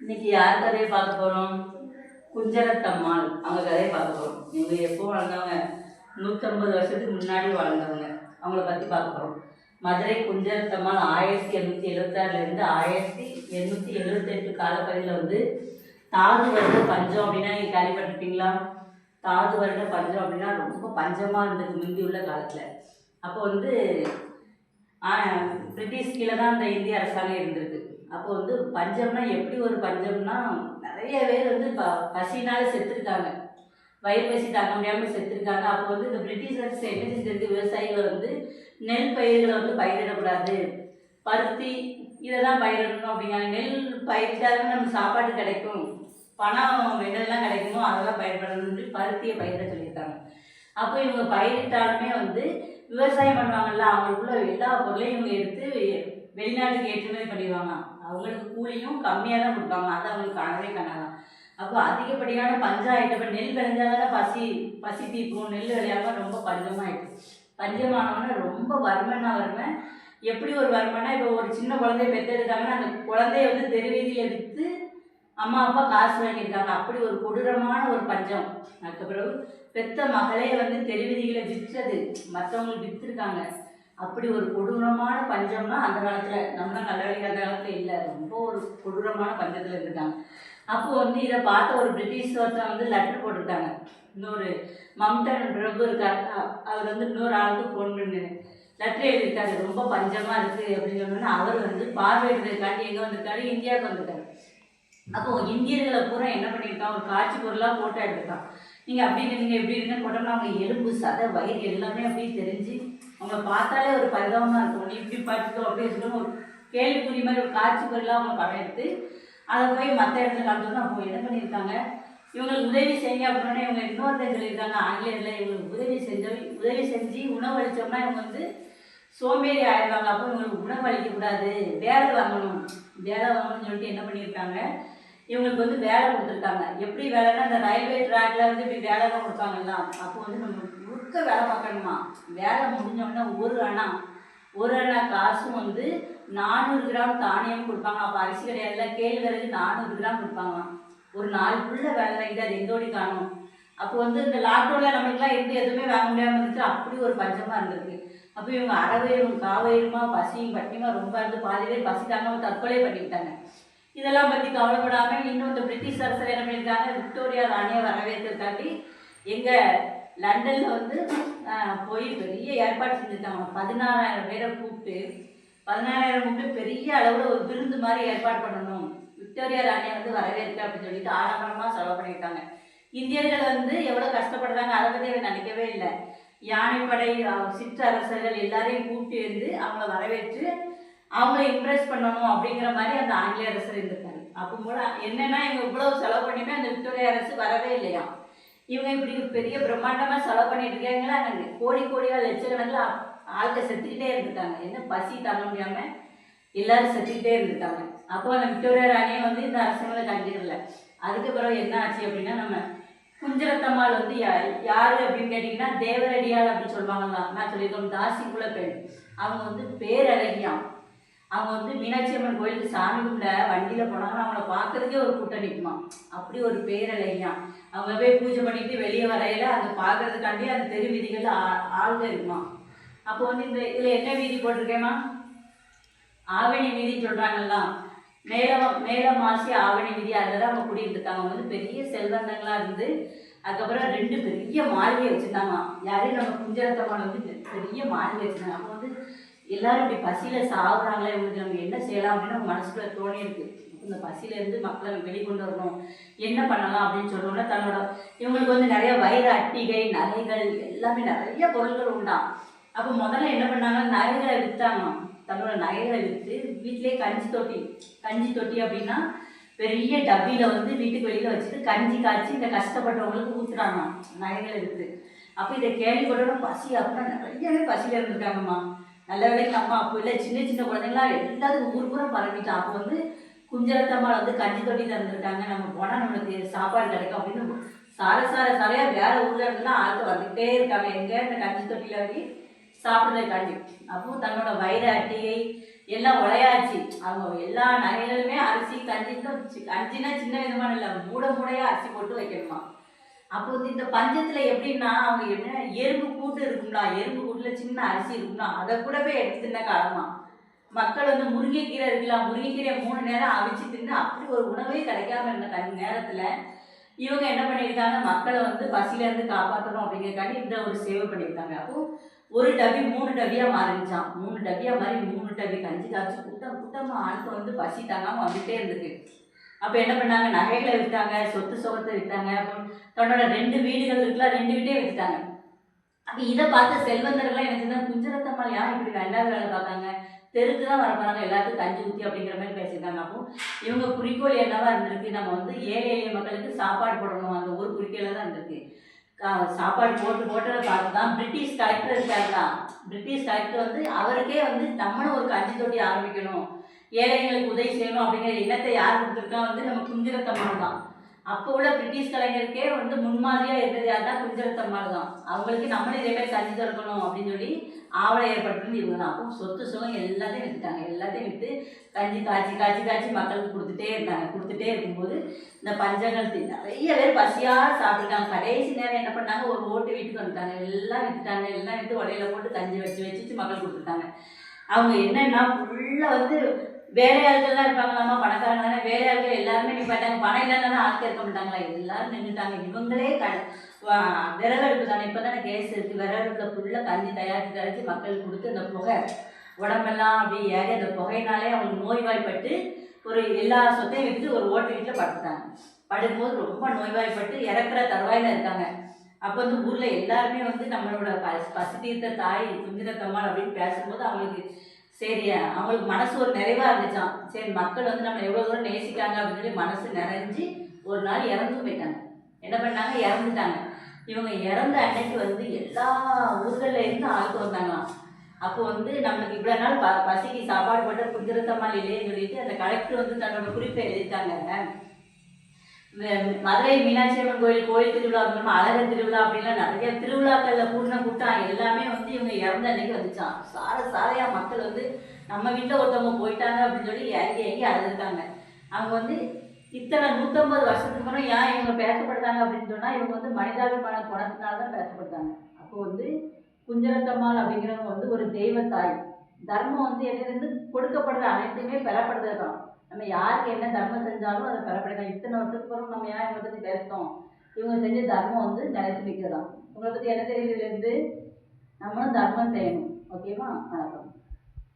இன்னைக்கு யார் கதையை பார்க்க போகிறோம் குஞ்சரத்தம்மாள். அவங்க கதையை பார்க்க போகிறோம் இவங்க எப்போ வாழ்ந்தவங்க? நூற்றம்பது வருஷத்துக்கு முன்னாடி வாழ்ந்தவங்க. அவங்கள பற்றி பார்க்க போகிறோம் மதுரை குஞ்சரத்தம்மாள் ஆயிரத்தி எண்ணூற்றி எழுபத்தாறுலேருந்து ஆயிரத்தி எண்ணூற்றி எழுபத்தெட்டு காலப்பகுதியில் வந்து தாது வருட பஞ்சம் அப்படின்னா நீங்கள் கேள்விப்பட்டிருப்பீங்களா தாது வருட பஞ்சம் அப்படின்னா ரொம்ப பஞ்சமாக இருந்தது முந்தி உள்ள காலத்தில். அப்போ வந்து பிரிட்டிஷ் கீழே தான் இந்த இந்திய அரசாங்கம் இருந்திருக்கு அப்போ வந்து பஞ்சம்னா எப்படி ஒரு பஞ்சம்னா நிறைய பேர் வந்து ப பசினால செத்துருக்காங்க. வயிறு பசி தாங்க முடியாமல் செத்துருக்காங்க. அப்போ வந்து இந்த பிரிட்டிஷர்ஸ் என்ன செஞ்சிருக்கு? விவசாயிகள் வந்து நெல் பயிர்களை வந்து பயிரிடக்கூடாது. பருத்தி இதை தான் பயிரிடணும் அப்படிங்கிறாங்க. நெல் பயிரிட்டாலும் நம்ம சாப்பாடு கிடைக்கும். பணம் என்னெல்லாம் கிடைக்குமோ அதெல்லாம் பயிரிடணும்னு பருத்தியை பயிரிட சொல்லியிருக்காங்க. அப்போ இவங்க பயிரிட்டாலுமே வந்து விவசாயம் பண்ணுவாங்கல்ல அவங்களுக்குள்ள எல்லா பொருளையும் இவங்க எடுத்து வெளிநாட்டுக்கு ஏற்றுமதி பண்ணிடுவாங்க அவங்களுக்கு கூலியும் கம்மியாக தான் கொடுப்பாங்க. அது அவங்களுக்கு காணவே காணாதான் அப்போ அதிகப்படியான பஞ்சாயிட்டு இப்போ நெல் விளைஞ்சாதானே பசி பசி தீர்க்கும். நெல் விளையாம ரொம்ப பஞ்சமாயிட்டு பஞ்சமானவொன்னே ரொம்ப வறுமைன்னா வறுமை. எப்படி ஒரு வறுமைனா இப்போ ஒரு சின்ன குழந்தைய பெற்றெடுக்காங்கன்னா அந்த குழந்தைய வந்து தெருவீதியில் எடுத்து அம்மா அப்பா காசு வாங்கியிருக்காங்க. அப்படி ஒரு கொடூரமான ஒரு பஞ்சம். அதுக்கப்புறம் பெத்த மகளே வந்து தெருவீதிகளை விற்றது மற்றவங்களுக்கு விற்றுருக்காங்க அப்படி ஒரு கொடூரமான பஞ்சம்னா அந்த காலத்தில் நம்ம நல்ல அந்த காலத்தில் இல்லை. ரொம்ப ஒரு கொடூரமான பஞ்சத்தில் இருந்தாங்க அப்போ வந்து இதை பார்த்த ஒரு பிரிட்டிஷ் ஒருத்தன் வந்து லெட்டர் போட்டிருக்காங்க. இன்னொரு மம்டன் பிரபு இருக்காரு. அவர் வந்து இன்னொரு ஆளுக்கு ஃபோன் பண்ணு. லெட்டர் எழுதியிருக்காரு. ரொம்ப பஞ்சமாக இருக்குது அப்படின்னு சொன்னோன்னே அவர் வந்து பார்வையிடுறதுக்காண்டி எங்கே வந்திருக்காரு? இந்தியாவுக்கு வந்திருக்காரு. அப்போ இந்தியர்களை பூரா என்ன பண்ணியிருக்கான்? ஒரு காட்சி பொருளாக போட்டோ எடுத்திருக்கான். நீங்கள் அப்படி இருங்க எப்படி இருங்க போட்டோம்னா அவங்க எலும்பு சதை வயிறு எல்லாமே அப்படியே தெரிஞ்சு அவங்க பார்த்தாலே ஒரு பரிதாபமாக இருக்கும். நீ இப்படி பார்த்துக்கோ அப்படியே சொல்லணும் ஒரு கேள்விக்குறி மாதிரி ஒரு காட்சி பொருளாக அவங்க படம் எடுத்து அதை போய் மற்ற இடத்துல காமிச்சோன்னா அப்போ என்ன பண்ணியிருக்காங்க? இவங்களுக்கு உதவி செய்யுங்க அப்படின்னா இவங்க இன்னொருத்தர் சொல்லியிருக்காங்க ஆங்கிலேயரில் இவங்களுக்கு உதவி செஞ்ச உதவி செஞ்சு உணவு அளித்தோம்னா இவங்க வந்து சோம்பேறி ஆயிடுவாங்க. அப்போ இவங்களுக்கு உணவு அளிக்கக்கூடாது வேலை வாங்கணும். வேலை வாங்கணும்னு சொல்லிட்டு என்ன பண்ணியிருக்காங்க? இவங்களுக்கு வந்து வேலை கொடுத்துருக்காங்க. எப்படி வேலைன்னா இந்த ரயில்வே ட்ராக்ல வந்து இப்படி வேலை தான் கொடுப்பாங்கல்ல அப்போ வந்து நம்ம முழுக்க வேலை பார்க்கணுமா? வேலை முடிஞ்சோடனே ஒரு அணா. ஒரு அணா காசும் வந்து நானூறு கிராம் தானியம் கொடுப்பாங்க. அப்போ அரிசி கிடையாதுல கேழ்வரகு நானூறு கிராம் கொடுப்பாங்களாம். ஒரு நாளுக்குள்ள வேலை வாங்கிட்டு அது எந்தோடி காணும்? அப்போ வந்து இந்த லாக்டவுனில் நம்மளுக்குலாம் எப்படி எதுவுமே வாங்க முடியாமல் இருந்துச்சு. அப்படி ஒரு பஞ்சமாக இருந்திருக்கு. அப்போ இவங்க அறவையும் காவயிறுமா பசியும் பட்டியுமா ரொம்ப இருந்து பாதி பேர் பசி தாங்காமல் தற்கொலை பண்ணிக்கிட்டாங்க. இதெல்லாம் பற்றி கவலைப்படாமல் இன்னும் இந்த பிரிட்டிஷ் அரசர் என்ன பண்ணியிருக்காங்க? விக்டோரியா ராணியை வரவேற்கிறதுக்காண்டி எங்கள் லண்டனில் வந்து போய் பெரிய ஏற்பாடு செஞ்சுருக்காங்க. பதினாறாயிரம் பேரை கூப்பிட்டு பதினாறாயிரம் கூப்பிட்டு பெரிய அளவில் ஒரு விருந்து மாதிரி ஏற்பாடு பண்ணணும். விக்டோரியா ராணியை வந்து வரவேற்க அப்படின்னு சொல்லிட்டு ஆடம்பரமாக செலவு பண்ணியிருக்காங்க. இந்தியர்கள் வந்து எவ்வளோ கஷ்டப்படுறாங்க அதை பற்றி அவங்க நினைக்கவே இல்லை. யானைப்படை சிற்றரசர்கள் எல்லாரையும் கூப்பிட்டு இருந்து அவங்கள வரவேற்று அவங்கள இம்ப்ரெஸ் பண்ணணும் அப்படிங்கிற மாதிரி அந்த ஆங்கிலேய அரசர் இருந்திருக்காரு. அப்போ கூட என்னன்னா இவங்க இவ்வளவு செலவு பண்ணியுமே அந்த விக்டோரியா அரசு வரவே இல்லையா இவங்க இப்படி பெரிய பிரம்மாண்டமாக செலவு பண்ணிட்டு இருக்காங்களா? அங்கே கோடி கோடியாக லட்சக்கணக்கில் ஆளுக்க செத்துக்கிட்டே இருந்துட்டாங்க. என்ன பசி தாங்க முடியாம எல்லாரும் செத்துக்கிட்டே இருந்திருக்காங்க அப்போ அந்த விக்டோரியா ராணியை வந்து இந்த அரசாங்கத்தை கண்டிரல அதுக்கு பிறகு என்ன ஆச்சு அப்படின்னா நம்ம குஞ்சரத்தம்மாள் வந்து யா- யாரு அப்படின்னு கேட்டிங்கன்னா தேவரடியாள் அப்படின்னு சொல்லுவாங்கல்ல நான் சொல்லியிருக்கோம் தாசி குல பெண் அவங்க வந்து பேரழகியாம். அவங்க வந்து மீனாட்சி அம்மன் கோயிலுக்கு சாமி கும்பிட வண்டியில் போனாங்கன்னா அவங்கள பார்க்கறதுக்கே ஒரு கூட்டம் நிற்குமா? அப்படி ஒரு பேரலையா அவங்க போய் பூஜை பண்ணிட்டு வெளியே வரையில அதை பார்க்கறதுக்காண்டி அந்த தெரு வீதிகள் ஆ- இருக்குமா? அப்போ வந்து இந்த இதில் என்ன வீதி போட்டிருக்கேம்மா? ஆவணி வீதி சொல்கிறாங்கல்ல மேல மேல மாசி ஆவணி வீதி அதில் தான் அவங்க குடியிருந்துருக்காங்க. அவங்க வந்து பெரிய செல்வந்தங்களாக இருந்து அதுக்கப்புறம் ரெண்டு பெரிய மாளிகை வச்சுருந்தாங்க யாரையும் நம்ம குஞ்சரத்தம்மாள் வந்து பெரிய மாளிகை வச்சுருந்தாங்க. அப்போ வந்து எல்லாரும் இப்படி பசியில் சாகுறாங்களே இவங்களுக்கு நம்ம என்ன செய்யலாம் அப்படின்னு அவங்க மனசுக்குள்ள தோணி இருக்கு. இந்த பசியிலேருந்து மக்களை வெளிக்கொண்டு வரணும். என்ன பண்ணலாம் அப்படின்னு சொன்னோட தன்னோட இவங்களுக்கு வந்து நிறைய வயிறு அட்டிகை நகைகள் எல்லாமே நிறைய பொருட்கள் உண்டாம் அப்போ முதல்ல என்ன பண்ணாங்க நகைகளை விற்றாங்க தன்னோட நகைகளை விற்று வீட்டிலே கஞ்சி தொட்டி கஞ்சி தொட்டி அப்படின்னா பெரிய டப்பியில் வந்து வீட்டுக்கு வெளியில் வச்சுட்டு கஞ்சி காய்ச்சி இந்த கஷ்டப்பட்டவங்களுக்கு ஊற்றுறாங்க நகைகளை விற்று அப்போ இதை கேள்விப்பட்டோட பசி அப்படின்னா நிறையவே பசியில் இருந்திருக்காங்கம்மா. நல்ல வேலைக்கு நம்ம அப்போ இல்லை சின்ன சின்ன குழந்தைங்களாம் எல்லாத்துக்கும் ஊர் பரவிட்டோம் அப்போ வந்து குஞ்சரத்தம்மாள் வந்து கஞ்சி தொட்டி தந்துருக்காங்க நம்ம போனால் நம்மளுக்கு சாப்பாடு கிடைக்கும் அப்படின்னு சார சார சாரையாக வேற ஊரில் இருந்தெல்லாம் ஆட்கள் வந்துகிட்டே இருக்காங்க. எங்கே இந்த கஞ்சி தொட்டியில் வந்து சாப்பிட்றதுக்காண்டி அப்போ தன்னோட வயிறாட்டியை எல்லாம் உலையாச்சு அவங்க எல்லா நகைகளுமே அரிசி கஞ்சி கஞ்சினா சின்ன விதமான இல்லை மூட மூடையாக அரிசி போட்டு வைக்கணுமா? அப்போ வந்து இந்த பஞ்சத்துல எப்படின்னா அவங்க என்ன எறும்பு கூட்டு இருக்கும்னா எறும்பு கூட்டுல சின்ன அரிசி இருக்கும்ல அதை கூட போய் எடுத்து தின்ன காலமா மக்கள் வந்து முருங்கைக்கீரை இருக்கலாம் முருங்கைக்கீரை மூணு நேரம் அவிச்சு தின்னு அப்படி ஒரு உணவே கிடைக்காம இருந்த கண் நேரத்துல இவங்க என்ன பண்ணியிருக்காங்க மக்களை வந்து பசியில இருந்து காப்பாற்றணும் அப்படிங்கிறக்காண்டி இந்த ஒரு சேவை பண்ணியிருக்காங்க அப்போ ஒரு டப்பி மூணு டபியா மாறிச்சான் மூணு டபியா மாதிரி மூணு டப்பி கஞ்சி காய்ச்சி கூட்டம் கூட்டமா ஆளுக்கு வந்து பசி தாங்காம வந்துட்டே இருந்துக்கு அப்போ என்ன பண்ணாங்க? நகைகளை விற்றாங்க சொத்து சுகத்தை விற்றாங்க அப்புறம் தன்னோட ரெண்டு வீடுகள் இருக்குல்ல ரெண்டு வீட்டையும் விற்றுட்டாங்க அப்போ இதை பார்த்த செல்வந்தர்கள்லாம் எனக்கு தான் குஞ்சரத்தம்மாள் யார் இப்படி ரெண்டாவது வேலை பார்க்காங்க தெருக்கு தான் வர போகிறாங்க எல்லாத்துக்கும் தஞ்சு ஊற்றி அப்படிங்கிற மாதிரி பேசியிருக்காங்க. அப்போ இவங்க குறிக்கோள் என்னவா இருந்திருக்கு? நம்ம வந்து ஏழை எளிய மக்களுக்கு சாப்பாடு போடணும் அந்த ஒரு குறிக்கோள தான் இருந்திருக்கு. சாப்பாடு போட்டு போட்டதை பார்த்து தான் பிரிட்டிஷ் கலெக்டர் இருக்காருல பிரிட்டிஷ் கலெக்டர் வந்து அவருக்கே வந்து நம்மளும் ஒரு கஞ்சி தொட்டி ஆரம்பிக்கணும். ஏழைகளுக்கு உதவி செய்யணும் அப்படிங்கிற எண்ணத்தை யார் கொடுத்துருக்கா வந்து நம்ம குஞ்சிரத்தம்மாள் தான். அப்போ உள்ள பிரிட்டிஷ் கலைஞருக்கே வந்து முன்மாதிரியாக இருந்தது யாருன்னா குஞ்சரத்தம்மாள் தான் அவங்களுக்கு நம்மளும் இதே மாதிரி கஞ்சி திறக்கணும் அப்படின்னு சொல்லி ஆவலை ஏற்படுத்துறது இவங்க தான். அப்போ சொத்து சுகம் எல்லாத்தையும் விற்றுட்டாங்க எல்லாத்தையும் விற்று கஞ்சி காய்ச்சி காய்ச்சி காய்ச்சி மக்களுக்கு கொடுத்துட்டே இருந்தாங்க. கொடுத்துட்டே இருக்கும்போது இந்த பஞ்சங்கள் நிறைய பேர் பசியாக சாப்பிட்டுட்டாங்க. கடைசி நேரம் என்ன பண்ணாங்க? ஒரு ஓட்டு வீட்டுக்கு வந்துட்டாங்க. எல்லாம் விற்றுட்டாங்க எல்லாம் விற்று உடையில போட்டு கஞ்சி வச்சு வச்சு மக்கள் கொடுத்துட்டாங்க. அவங்க என்னன்னா ஃபுல்லாக வந்து வேலையாட்கள்லாம் இருப்பாங்களாமா பணக்காரங்க தானே. வேலையாட்கள் எல்லாருமே நிப்பாட்டாங்க. பணம் இல்லைன்னா ஆட்கள் இருக்க மாட்டாங்களா? எல்லாரும் நின்றுட்டாங்க இவங்களே க விறகடுப்பு தானே. இப்போ தானே கேஸ் இருக்குது விறகடுப்பில் ஃபுல்லாக கஞ்சி தயாரித்து தயாரித்து மக்களுக்கு கொடுத்து அந்த புகை உடம்பெல்லாம் அப்படியே ஏறி. அந்த புகையினாலே அவங்களுக்கு நோய்வாய்ப்பட்டு ஒரு எல்லா சொத்தையும் விற்று ஒரு ஓட்டு வீட்டில் படுத்துட்டாங்க. படுக்கும்போது ரொம்ப நோய்வாய்ப்பட்டு இறக்குற தருவாயில் இருக்காங்க. அப்போ வந்து ஊரில் எல்லாருமே வந்து நம்மளோட பசு பசி தீர்த்த தாய் குஞ்சிரத்தம்மாள் அப்படின்னு பேசும்போது அவங்களுக்கு சரி அவங்களுக்கு மனசு ஒரு நிறைவாக இருந்துச்சாம். சரி மக்கள் வந்து நம்ம எவ்வளோ தூரம் நேசிக்காங்க அப்படின்னு சொல்லி மனசு நிறைஞ்சு ஒரு நாள் இறந்து போயிட்டாங்க. என்ன பண்ணாங்க? இறந்துட்டாங்க. இவங்க இறந்த அன்னைக்கு வந்து எல்லா ஊர்கள்ல இருந்து ஆளுக்கு வந்தாங்களாம். அப்போ வந்து நம்மளுக்கு இவ்வளோ நாள் ப பசிக்கு சாப்பாடு போட்டு குஜரத்தம்மாள் இல்லையேன்னு சொல்லிட்டு அந்த கலெக்டர் வந்து தன்னோட குறிப்பை எழுதிட்டாங்க. மதுரை மீனாட்சி அம்மன் கோயில் கோயில் திருவிழா அப்படின்னா அழகர் திருவிழா அப்படின்லாம் நிறைய திருவிழாக்கள்ல கூட்டின கூட்டம் எல்லாமே வந்து இவங்க இறந்த அன்னைக்கு வந்துச்சான் சார சாரையா மக்கள் வந்து நம்ம வீட்டில் ஒருத்தவங்க போயிட்டாங்க அப்படின்னு சொல்லி இறங்கி இறங்கி அழுதுருக்காங்க அவங்க வந்து இத்தனை நூற்றம்பது வருஷத்துக்கு அப்புறம் ஏன் இவங்க பேசப்படுத்தாங்க அப்படின்னு சொன்னால் இவங்க வந்து மனிதாபிமான குணத்தினால தான் பேசப்படுத்தாங்க. அப்போ வந்து குஞ்சரத்தம்மாள் அப்படிங்கிறவங்க வந்து ஒரு தெய்வத்தாய். தர்மம் வந்து என்னது கொடுக்கப்படுற அனைத்துமே பெறப்படுறது தான் நம்ம யாருக்கு என்ன தர்மம் செஞ்சாலும் அதை பெறப்படுது இத்தனை வருஷத்துக்கு பிறகு நம்ம ஏன் இவங்களை பற்றி பேசுகிறோம் இவங்க செஞ்ச தர்மம் வந்து நிலைச்சு நிற்கிறதான் உங்களை பற்றி என்ன தெரியுதுலேருந்து நம்மளும் தர்மம் செய்யணும். ஓகேவா? வணக்கம்.